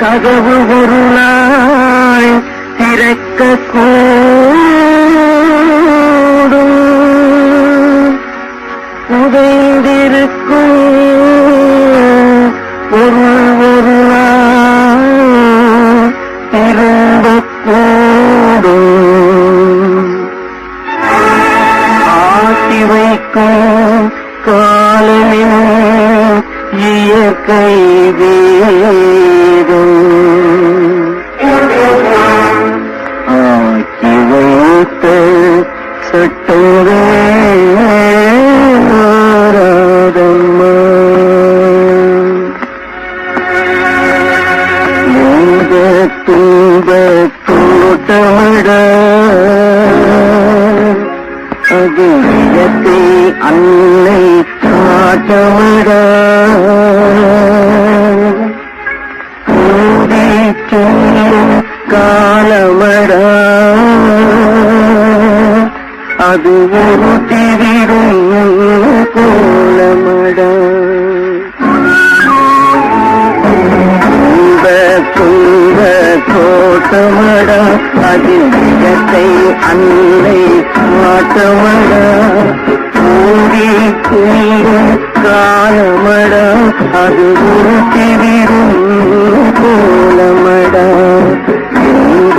கதவு ஒரு நாள் திறக்க கூடும். புதைந்திருக்கும் பொருள் ஒரு நாள் திரும்பக் ஆட்டி வைக்கும் காலமின் இயற்கை சட்டமே கூட்டமிட அது இடத்தை அன்னை காட்டமிட அது ஒரு திரிடும் கோலமட. துன்ப கோட்டமடா அதில் இடத்தை அன்னை மாட்டமடா. கூடி கூடும் காலமடா அது ஒரு திரிரும் கோலமடா. துன்ப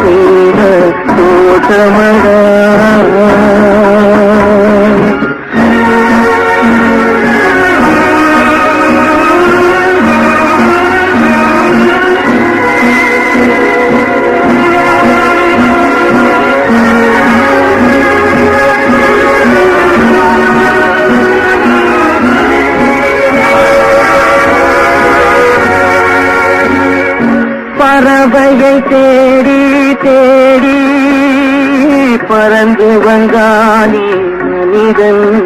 துன்ப கோட்டமடா பறவையை தேடி தேடி பறந்து வந்தானே மனிதன்.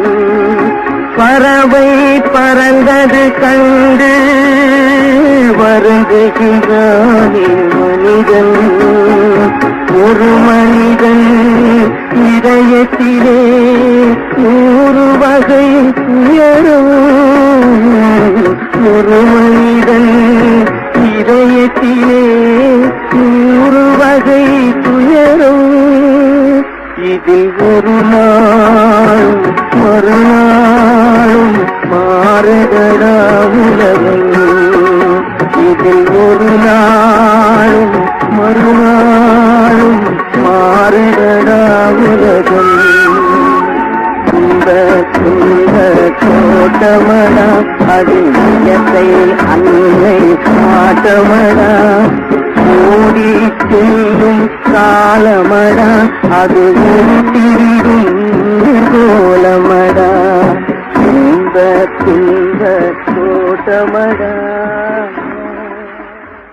பறவை பறந்தது கண்டு வருந்துகின்றானே மனிதன். ஒரு மனிதன் இதயத்திலே நூறு வகை உயரும். ஒரு வகை துயரும். இதில் ஒரு நாள் மறுநாளும் மாறுதடா உலகம். இதில் ஒரு நாளும் மறுநாளும் மாறுதடா உலகம். கோட்டமடா அது நியத்தை அன்னை காட்டமடா. ஓடி செல்லும் காலமடா அது ஊட்டிடும் கோலமடா துன்ப துன்ப கோட்டமடா